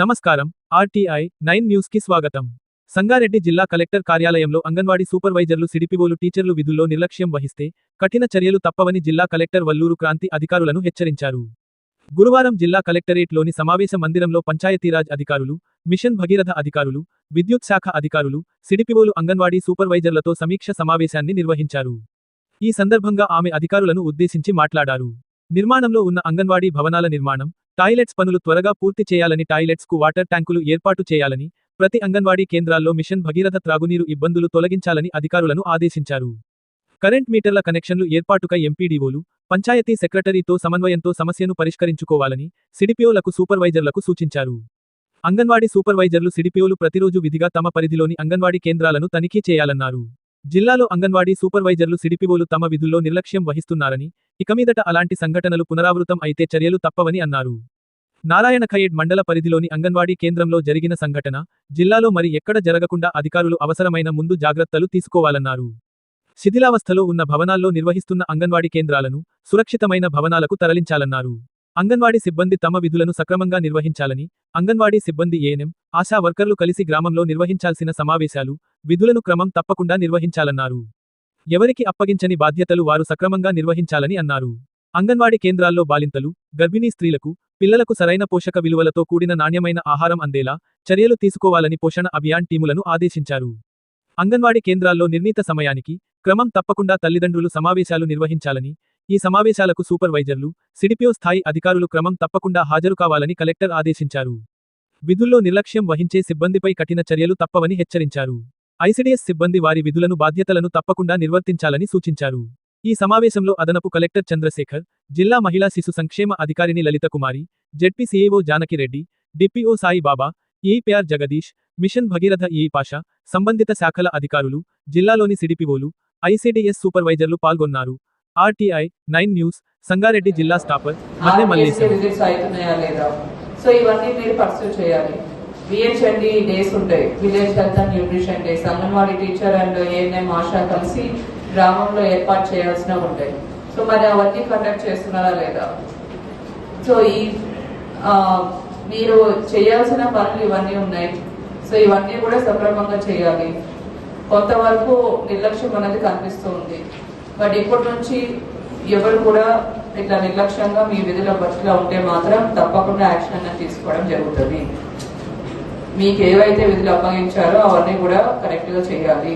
నమస్కారం. RTI nine న్యూస్కి స్వాగతం. సంగారెడ్డి జిల్లా కలెక్టర్ కార్యాలయంలో అంగన్వాడీ సూపర్వైజర్లు సిడిపిఓలు టీచర్లు విధుల్లో నిర్లక్ష్యం వహిస్తే కఠిన చర్యలు తప్పవని జిల్లా కలెక్టర్ వల్లూరు క్రాంతి అధికారులను హెచ్చరించారు. గురువారం జిల్లా కలెక్టరేట్లోని సమావేశ మందిరంలో పంచాయతీరాజ్ అధికారులు మిషన్ భగీరథ అధికారులు విద్యుత్ శాఖ అధికారులు సిడిపిఓలు అంగన్వాడీ సూపర్వైజర్లతో సమీక్ష సమావేశాన్ని నిర్వహించారు. ఈ సందర్భంగా ఆమె అధికారులను ఉద్దేశించి మాట్లాడారు. నిర్మాణంలో ఉన్న అంగన్వాడీ భవనాల నిర్మాణం టాయిలెట్స్ పనులు త్వరగా పూర్తి చేయాలని టాయిలెట్స్కు వాటర్ ట్యాంకులు ఏర్పాటు చేయాలని ప్రతి అంగన్వాడీ కేంద్రాల్లో మిషన్ భగీరథ త్రాగునీరు ఇబ్బందులు తొలగించాలని అధికారులను ఆదేశించారు. కరెంట్ మీటర్ల కనెక్షన్లు ఏర్పాటుకై ఎంపీడీఓలు పంచాయతీ సెక్రటరీతో సమన్వయంతో సమస్యను పరిష్కరించుకోవాలని సిడిపిఓలకు సూపర్వైజర్లకు సూచించారు. అంగన్వాడీ సూపర్వైజర్లు సిడిపిఓలు ప్రతిరోజు విధిగా తమ పరిధిలోని అంగన్వాడీ కేంద్రాలను తనిఖీ చేయాలన్నారు. జిల్లాలో అంగన్వాడీ సూపర్వైజర్లు సిడిపిఓలు తమ విధుల్లో నిర్లక్ష్యం వహిస్తున్నారని ఇకమీదట అలాంటి సంఘటనలు పునరావృతం అయితే చర్యలు తప్పవని అన్నారు. నారాయణ ఖయేడ్ మండల పరిధిలోని అంగన్వాడీ కేంద్రంలో జరిగిన సంఘటన జిల్లాలో మరి ఎక్కడ జరగకుండా అధికారులు అవసరమైన ముందు జాగ్రత్తలు తీసుకోవాలన్నారు. శిథిలావస్థలో ఉన్న భవనాల్లో నిర్వహిస్తున్న అంగన్వాడీ కేంద్రాలను సురక్షితమైన భవనాలకు తరలించాలన్నారు. అంగన్వాడీ సిబ్బంది తమ విధులను సక్రమంగా నిర్వహించాలని అంగన్వాడీ సిబ్బంది ఏఎన్ఎం ఆశా వర్కర్లు కలిసి గ్రామంలో నిర్వహించాల్సిన సమావేశాలు విధులను క్రమం తప్పకుండా నిర్వహించాలన్నారు. ఎవరికి అప్పగించని బాధ్యతలు వారు సక్రమంగా నిర్వహించాలని అన్నారు. అంగన్వాడీ కేంద్రాల్లో బాలింతలు గర్భిణీ స్త్రీలకు పిల్లలకు సరైన పోషక విలువలతో కూడిన నాణ్యమైన ఆహారం అందేలా చర్యలు తీసుకోవాలని పోషణ అభియాన్ టీములను ఆదేశించారు. అంగన్వాడీ కేంద్రాల్లో నిర్ణీత సమయానికి క్రమం తప్పకుండా తల్లిదండ్రులు సమావేశాలు నిర్వహించాలని ఈ సమావేశాలకు సూపర్వైజర్లు సిడిపిఓ స్థాయి అధికారులు క్రమం తప్పకుండా హాజరు కావాలని కలెక్టర్ ఆదేశించారు. విధుల్లో నిర్లక్ష్యం వహించే సిబ్బందిపై కఠిన చర్యలు తప్పవని హెచ్చరించారు. ఐసిడిఎస్ సిబ్బంది వారి విధులను బాధ్యతలను తప్పకుండా నిర్వర్తించాలని సూచించారు. ఈ సమావేశంలో అదనపు కలెక్టర్ చంద్రశేఖర్ జిల్లా మహిళా శిశు సంక్షేమ అధికారిని Lalithakumari ZP CEO Janaki Reddy DPO Sai Baba EPR Jagadish mission Bhagiratha ఈ సంబంధిత శాఖల అధికారులు జిల్లాలోని సిడిపిఓలు ఐసిడిఎస్ సూపర్వైజర్లు పాల్గొన్నారు. ఆర్టీఐ నైన్ న్యూస్ సంగారెడ్డి జిల్లా స్టాపర్ మన్నె మల్లేశం. విజిట్స్ అవుతున్నాయా లేదా? సో ఇవన్నీ మీరు పర్సూ చేయాలి. విహెచ్ఎండి డేస్ ఉంటాయి. Village health and nutrition days. Anganwadi teacher and ANM ASHA కలిసి గ్రామంలో ఏర్పాటు చేయాల్సినవి ఉంటాయి. సో మరి అవన్నీ కండక్ట్ చేస్తున్నారా లేదా? సో ఈ మీరు చేయాల్సిన పనులు ఇవన్నీ ఉన్నాయి. సో ఇవన్నీ కూడా సక్రమంగా చేయాలి. కొంతవరకు నిర్లక్ష్యం అనేది కనిపిస్తూ ఉంది. బట్ ఇప్పటి నుంచి ఎవరు కూడా ఇట్లా నిర్లక్ష్యంగా మీ విధుల బస్సులో ఉంటే మాత్రం తప్పకుండా యాక్షన్ అనేది తీసుకోవడం జరుగుతుంది. మీకు ఏవైతే విధులు అప్పగించారో అవన్నీ కూడా కరెక్ట్గా చేయాలి.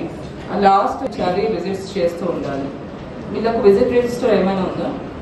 లాస్ట్ ఒకసారి విజిట్స్ చేస్తూ ఉండాలి. మీకు విజిట్ రిజిస్టర్ ఏమైనా ఉందా?